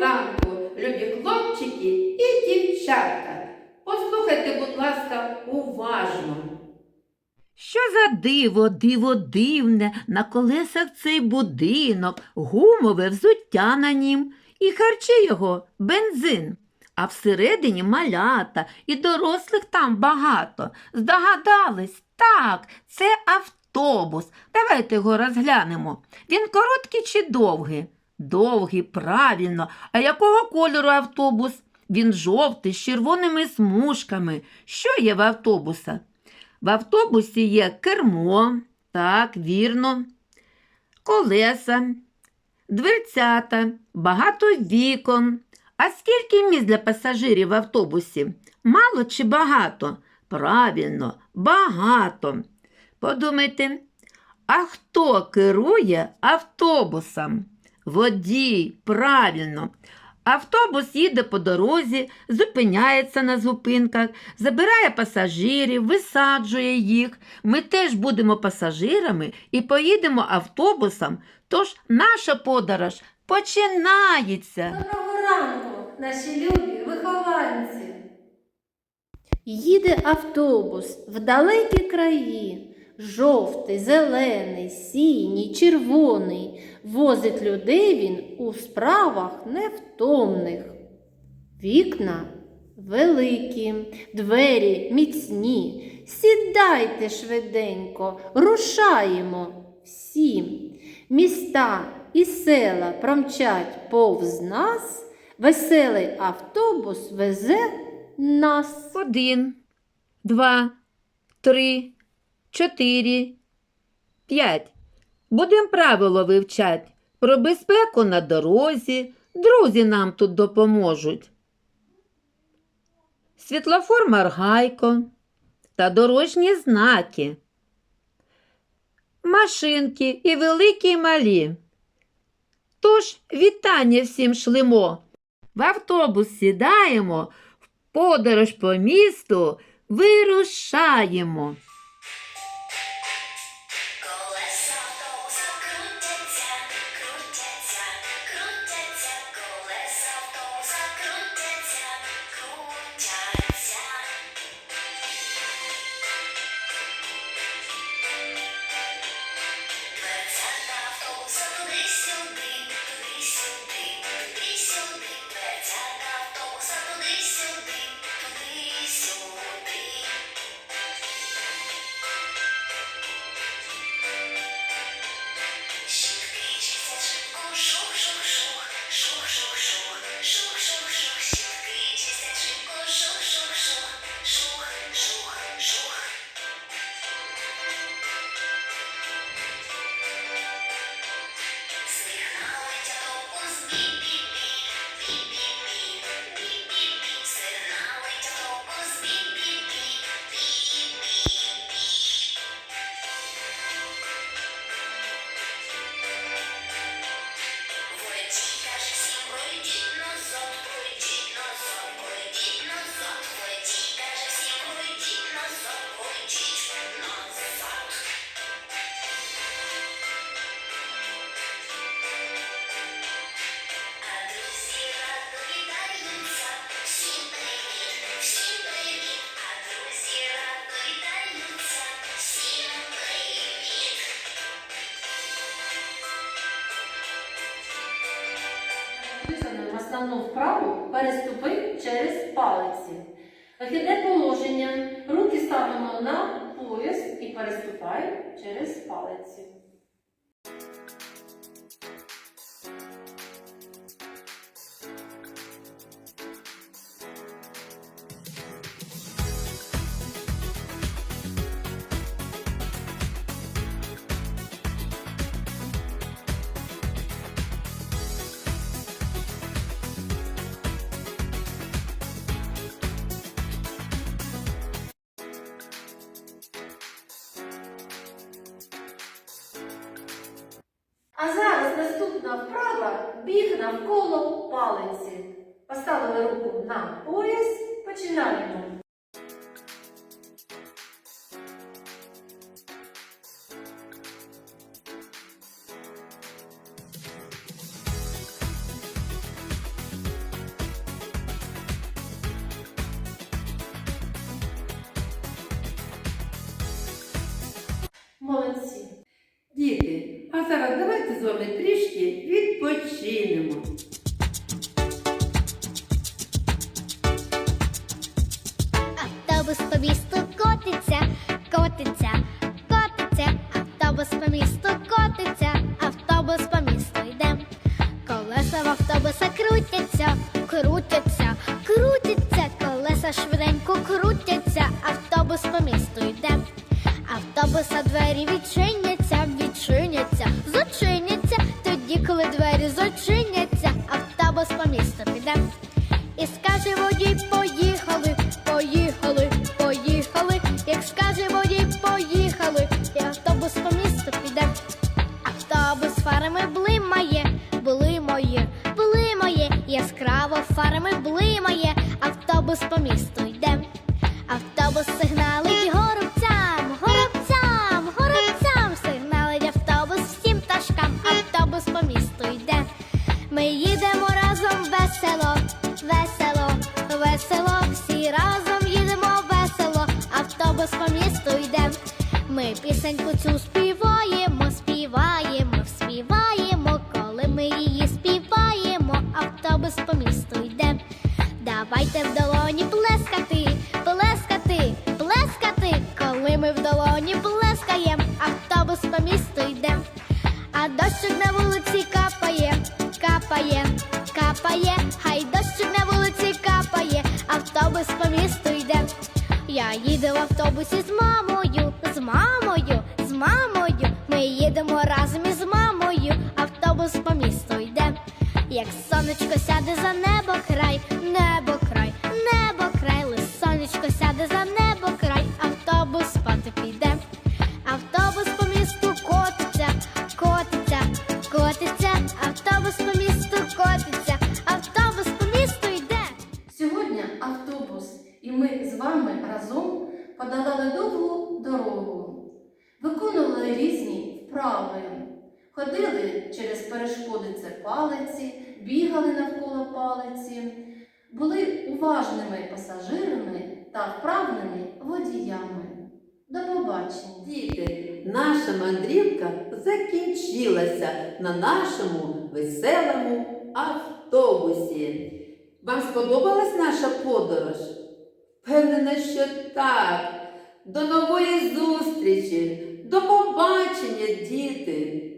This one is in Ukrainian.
ранку, любі хлопчики і дівчатка. Послухайте, будь ласка, уважно. Що за диво, диво дивне, на колесах цей будинок, гумове взуття на нім, і харчі його бензин. А всередині малята і дорослих там багато. Здогадались, так, це автобус. Давайте його розглянемо. Він короткий чи довгий? Довгий, правильно. А якого кольору автобус? Він жовтий з червоними смужками. Що є в автобуса? В автобусі є кермо, так, вірно, колеса, дверцята, багато вікон. А скільки місць для пасажирів в автобусі? Мало чи багато? Правильно, багато. Подумайте, а хто керує автобусом? Водій, правильно. Автобус їде по дорозі, зупиняється на зупинках, забирає пасажирів, висаджує їх. Ми теж будемо пасажирами і поїдемо автобусом, тож наша подорож починається. Доброго ранку, наші любі вихованці. Їде автобус в далекі краї. Жовтий, зелений, синій, червоний. Возить людей він у справах невтомних. Вікна великі, двері міцні. Сідайте швиденько, рушаємо всі. Міста і села промчать повз нас. Веселий автобус везе нас. Один, два, три, чотири, п'ять. Будемо правило вивчать. Про безпеку на дорозі. Друзі нам тут допоможуть. Світлофор Маргайко та дорожні знаки. Машинки і великі і малі. Тож вітання всім шлемо. В автобус сідаємо, в подорож по місту вирушаємо. so big, please so big. Основну вправу переступи через палиці. Вихідне положення. Руки ставимо на пояс і переступай через палиці. А зараз наступна вправа біг навколо палиці. Поставили руку на пояс. Починаємо. Молодці. Діти, а зараз давай з трішки відпочинемо. Автобус по місту котиться, котиться, котиться, автобус по місту котиться, автобус по місту йде. Колеса в автобуса крутяться, крутяться, крутяться, колеса швиденько крутяться, автобус по місту йде. Автобуса двері відчиняться, яскраво фарами блимає, автобус по місту йде. Автобус сигналить горобцям, горобцям, горобцям, сигналить автобус всім ташкам, автобус по місту йде. Ми їдемо разом весело, весело, весело, всі разом по місту йде. Давайте в долоні плескати, плескати, плескати, коли ми в долоні плескаєм, автобус по місту йде. А дощик на вулиці капає, капає, капає, хай дощик на вулиці капає, автобус по місту йде. Я їду в автобусі з мамою, з мамою, з мамою. Ми їдемо разом із Як сонечко сяде за небо край, небо край, небо край, лиш сонечко сяде за небо край, автобус спати піде. Автобус по місту котиться, котиться, котиться, автобус по місту котиться, автобус по місту йде. Сьогодні автобус, і ми з вами разом подолали довгу дорогу, виконували різні вправи, ходили через перешкоди це палиці, бігали навколо палиці, були уважними пасажирами та вправними водіями. До побачення! Діти, наша мандрівка закінчилася на нашому веселому автобусі. Вам сподобалась наша подорож? Впевнена, що так. До нової зустрічі, до побачення, діти!